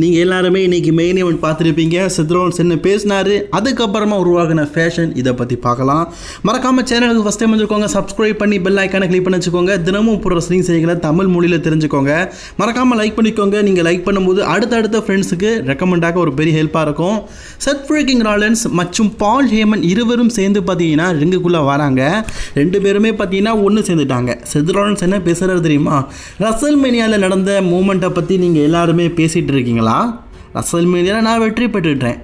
நீங்கள் எல்லாருமே இன்றைக்கி மெயின் ஈவெண்ட் பார்த்துருப்பீங்க. சித்ரோன் சென்னு பேசினாரு. அதுக்கப்புறமா உருவாகின ஃபேஷன் இதை பற்றி பார்க்கலாம். மறக்காமல் சேனலுக்கு ஃபஸ்ட் டைம் வந்துருக்கோங்க சப்ஸ்கிரைப் பண்ணி பெல் ஐக்கானை கிளிக் பண்ணி வச்சுக்கோங்க தினமும் போடுற ஸ்ரீங் செய்திகளை தமிழ் மொழியில் தெரிஞ்சுக்கோங்க. மறக்காமல் லைக் பண்ணிக்கோங்க. நீங்கள் லைக் பண்ணும்போது அடுத்தடுத்த ஃப்ரெண்ட்ஸுக்கு ரெக்கமெண்டாக ஒரு பெரிய ஹெல்ப்பாக இருக்கும். செட் ஃப்ரீக்கிங் ராலன்ஸ் மற்றும் பால் ஹேமன் இருவரும் சேர்ந்து பார்த்தீங்கன்னா ரிங்குக்குள்ளே வராங்க. ரெண்டு பேருமே பார்த்தீங்கன்னா ஒன்று சேர்ந்துட்டாங்க. செத் ராலன்ஸ் என்ன பேசுகிறது தெரியுமா? ரசல் மெனியாவில் நடந்த மூமெண்ட்டை பற்றி நீங்கள் எல்லாருமே பேசிகிட்டு இருக்கீங்களா? ரசல் மேனியாவில் நான் வெற்றி பெற்றுட்டேன்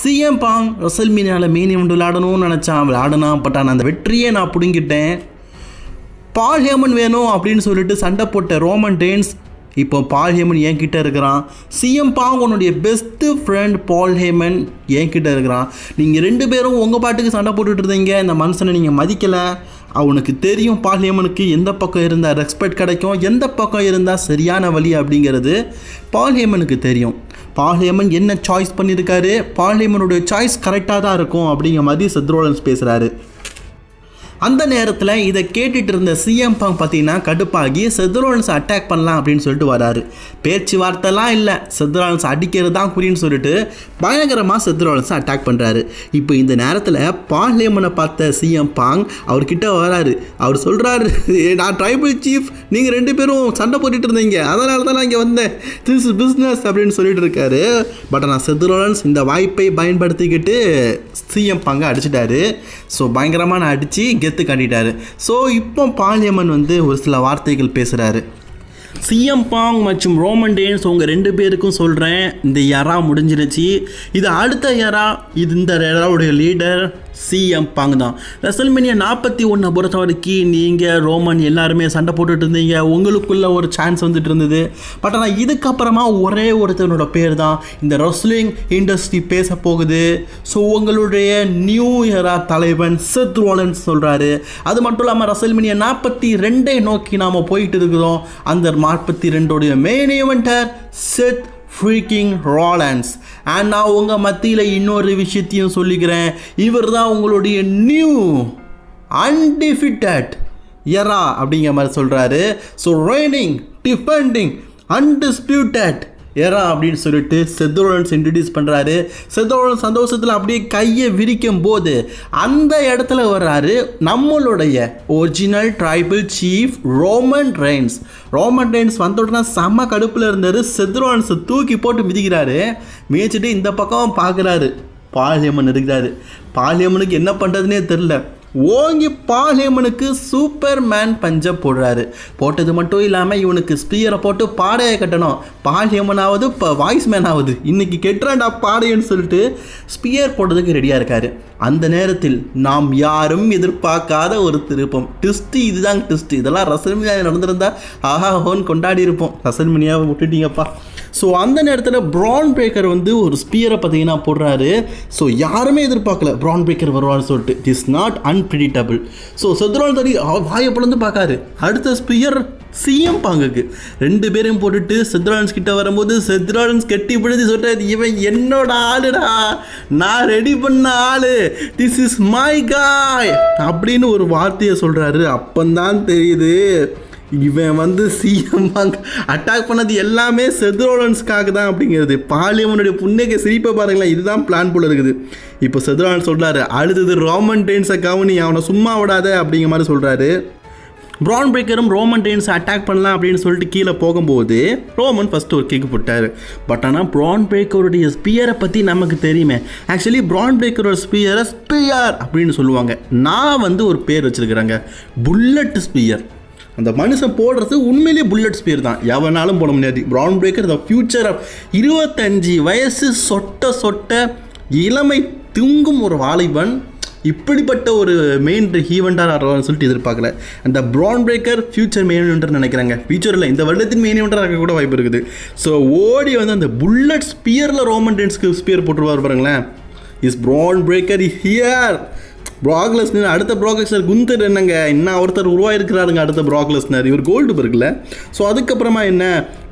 சிஎம் பாங் ரசல் மீனியாவில் மீன் இவன் விளையாடணும்னு நினச்சான். விளையாடுனா பட் ஆனால் அந்த வெற்றியை நான் பிடுங்கிட்டேன். பால் ஹேமன் வேணும் அப்படின்னு சொல்லிட்டு சண்டை போட்ட ரோமன் டேன்ஸ் இப்போ பால் ஹேமன் என்கிட்ட இருக்கிறான். சிஎம் பாங் உன்னுடைய பெஸ்ட்டு ஃப்ரெண்ட் பால் ஹேமன் என்கிட்ட இருக்கிறான். நீங்கள் ரெண்டு பேரும் உங்கள் பாட்டுக்கு சண்டை போட்டுட்டு இருந்தீங்க. இந்த மனுஷனை நீங்கள் மதிக்கலை. அவனுக்கு தெரியும் பால் எந்த பக்கம் இருந்தால் ரெஸ்பெக்ட் கிடைக்கும் எந்த பக்கம் இருந்தால் சரியான வழி அப்படிங்கிறது பால் தெரியும். பால் என்ன சாய்ஸ் பண்ணியிருக்காரு பால் சாய்ஸ் கரெக்டாக தான் இருக்கும் அப்படிங்கிற மாதிரி சத்ரோலன்ஸ் பேசுகிறாரு அந்த நேரத்தில் இதை கேட்டுட்டு இருந்த சிஎம் பாங் பார்த்தீங்கன்னா கடுப்பாகி செத்ரோலன்ஸ் அட்டாக் பண்ணலாம் அப்படின்னு சொல்லிட்டு வராரு. பேச்சுவார்த்தைலாம் இல்லை. செத்ரோலன்ஸ் அடிக்கிறது தான் குறின்னு சொல்லிட்டு பயங்கரமாக செத்ரோலன்ஸ் அட்டாக் பண்ணுறாரு இப்போ இந்த நேரத்தில் பார்லியமனை பார்த்த சிஎம் பாங் அவர்கிட்ட வராரு. அவர் சொல்கிறாரு நான் ட்ரைபிள் சீஃப் நீங்கள் ரெண்டு பேரும் சண்டை போட்டுட்டு இருந்தீங்க. அதனால தான் நான் இங்கே வந்தேன். திஸ் இஸ் பிஸ்னஸ் அப்படின்னு சொல்லிட்டு இருக்காரு. பட் நான் செத்ரோலன்ஸ் இந்த வாய்ப்பை பயன்படுத்திக்கிட்டு சிஎம் பாங்க அடிச்சிட்டாரு. ஸோ பயங்கரமாக நான் அடித்து சேர்த்து காட்டிட்டாரு ஸோ இப்போ பாலியம்மன் வந்து ஒரு சில வார்த்தைகள் பேசுகிறாரு சிஎம் பாங் மற்றும் ரோமன் டேன்ஸ் உங்கள் ரெண்டு பேருக்கும் சொல்கிறேன் இந்த யாரா முடிஞ்சிருச்சு. இது அடுத்த யாரா இது இந்த யாராவுடைய லீடர் சிஎம் பாங் தான். ரெசல்மேனியா நாற்பத்தி ஒன்றை பொறுத்த வரைக்கும் நீங்கள் ரோமன் எல்லாருமே சண்டை போட்டுட்டு இருந்தீங்க. உங்களுக்குள்ள ஒரு சான்ஸ் வந்துட்டு இருந்தது. பட் ஆனால் இதுக்கப்புறமா ஒரே ஒருத்தனோட பேர் தான் இந்த ரெஸ்லிங் இண்டஸ்ட்ரி பேச போகுது. ஸோ உங்களுடைய நியூ இயரா தலைவன் செத்ரோலன் சொல்கிறாரு அது மட்டும் இல்லாமல் ரெசல்மேனியா நாற்பத்தி ரெண்டை நோக்கி நாம் போயிட்டு இருக்கிறோம். அந்த நாற்பத்தி ரெண்டோடைய மெயின் ஈவெண்டர் செத் ஃப்ரீக்கிங் ராலன்ஸ் அண்ட் நான் உங்கள் மத்தியில் இன்னொரு விஷயத்தையும் சொல்லிக்கிறேன். இவர் தான் உங்களுடைய நியூ அன்டிஃபிட்டட் எரா அப்படிங்கிற மாதிரி சொல்கிறாரு ஸோ ரைனிங் டிஃபெண்டிங் அன்டிஸ்பியூட்டட் ஏறா அப்படின்னு சொல்லிட்டு செத்தோழன்ஸ் இன்ட்ரடியூஸ் பண்ணுறாரு செத்தோழன் சந்தோஷத்தில் அப்படியே கையை விரிக்கும் போது அந்த இடத்துல வர்றாரு நம்மளுடைய original tribal chief Roman Reigns Roman Reigns வந்த உடனே செம்ம கடுப்பில் இருந்தார். செத்ரோன்ஸை தூக்கி போட்டு மிதிக்கிறாரு. மிதிச்சிட்டு இந்த பக்கம் பார்க்குறாரு பாலியம்மன் இருக்கிறாரு பாலியம்மனுக்கு என்ன பண்ணுறதுனே தெரில ஓங்கி பாலியம்மனுக்கு சூப்பர் மேன் பஞ்சை போடுறாரு. போட்டது மட்டும் இல்லாமல் இவனுக்கு ஸ்பீயரை போட்டு பாடையை கட்டணும். பாலியம்மன் ஆகுது இப்போ வாய்ஸ் மேன் ஆகுது இன்னைக்கு கெட்டுறாண்டா பாடையன்னு சொல்லிட்டு ஸ்பியர் போடுறதுக்கு ரெடியாக இருக்காரு. அந்த நேரத்தில் நாம் யாரும் எதிர்பார்க்காத ஒரு திருப்பம். ட்விஸ்ட்டு இதுதான் ட்விஸ்ட் இதெல்லாம் ரசல்மினியா நடந்திருந்தா ஆஹா ஹோன் கொண்டாடி இருப்போம் ரசல்மினியாவை விட்டுட்டீங்கப்பா. ஸோ அந்த நேரத்தில் ப்ரான் பிரேக்கர் வந்து ஒரு ஸ்பியரை பார்த்தீங்கன்னா போடுறாரு. ஸோ யாருமே எதிர்பார்க்கல ப்ரான் பிரேக்கர் வருவான்னு சொல்லிட்டு. It is not unpredictable so செத்ரோன் தடி வாயை பிளந்து பார்க்காரு. அடுத்த ஸ்பியர் சிஎம் பாங்குக்கு. ரெண்டு பேரையும் போட்டுட்டு செத்ராலன்ஸ் கிட்ட வரும்போது செத்ராலன்ஸ் கெட்டி பிடிச்சி சொல்கிறாரு இவன் என்னோட ஆளுடா. நான் ரெடி பண்ண ஆளு. திஸ் இஸ் மை காய் அப்படின்னு ஒரு வார்த்தையை சொல்கிறாரு அப்பந்தான் தெரியுது. இவன் வந்து சிஎம் அட்டாக் பண்ணது எல்லாமே செதுரோலன்ஸ்க்காக தான் அப்படிங்கிறது. பாலியம்மனுடைய புண்ணியக்க சிரிப்பை பாருங்களேன் இதுதான் பிளான் போல இருக்குது. இப்போ செதுரோலன் சொல்கிறாரு அடுத்தது ரோமன் டெயின்ஸை கவனி அவனை சும்மா விடாத அப்படிங்கிற மாதிரி சொல்கிறாரு ப்ரான் பிரேக்கரும் ரோமன் டெயின்ஸை அட்டாக் பண்ணலாம் அப்படின்னு சொல்லிட்டு கீழே போகும்போது ரோமன் ஃபஸ்ட்டு ஒரு கிக் போட்டார். பட் ஆனால் ப்ரான் பிரேக்கருடைய ஸ்பியரை பற்றி நமக்கு தெரியுமே. ஆக்சுவலி ப்ரான் பிரேக்கரோட ஸ்பியரை ஸ்பியர் அப்படின்னு சொல்லுவாங்க. நான் வந்து ஒரு பேர் வச்சுருக்கிறேங்க. புல்லட் ஸ்பியர் அந்த மனுஷன் போடுறது உண்மையிலேயே புல்லட் ஸ்பீர் தான் எவனாலும் போட முடியாது. Bron Breakker the future of இருபத்தஞ்சி வயசு சொட்ட சொட்ட இளமை திங்கும் ஒரு வாலிபன். இப்படிப்பட்ட ஒரு மெயின் ஈவெண்ட்டாக சொல்லிட்டு எதிர்பார்க்கல. அந்த ப்ரான் பிரேக்கர் ஃபியூச்சர் மெயின் ஈவெண்ட்னு நினைக்கிறாங்க. ஃபியூச்சரில் இந்த வருடத்தின் மெயின் ஈவெண்ட்டாக இருக்க கூட வாய்ப்பு இருக்குது. ஸோ ஓடி வந்து அந்த புல்லட் ஸ்பியரில் ரோமன் டென்ஸ்க்கு ஸ்பியர் போட்டுருவார் பாருங்களேன். Is Bron Breaker is here Brock Lesnar அடுத்த ப்ராக்லெஸ்னர் குந்தர் என்னங்க? இன்னும் ஒருத்தர் உருவாயிருக்கிறாருங்க அடுத்த ப்ராக்லெஸ்னர் இவர் கோல்டு இருக்குல்ல ஸோ அதுக்கப்புறமா என்ன?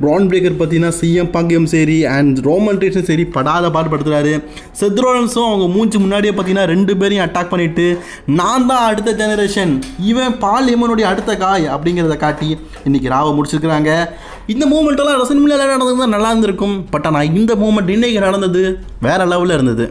ப்ரான் பிரேக்கர் பார்த்தீங்கன்னா சிஎம் பங்கியம் சரி அண்ட் ரோமன் ரேட்ஸும் சரி படாத பாடுபடுத்துறாரு செத்ரோலன்ஸும் அவங்க மூஞ்சி முன்னாடியே பார்த்தீங்கன்னா ரெண்டு பேரையும் அட்டாக் பண்ணிட்டு நான் தான் அடுத்த ஜெனரேஷன் இவன் பால் எமனுடைய அடுத்த காய் அப்படிங்கிறத காட்டி இன்றைக்கி ராவை முடிச்சிருக்கிறாங்க. இந்த மூமெண்ட்டெல்லாம் ரசன்மில்ல நடந்தது நல்லா இருந்திருக்கும். பட் ஆனால் இந்த மூமெண்ட் இன்னைக்கு நடந்தது வேற லெவலில் இருந்தது.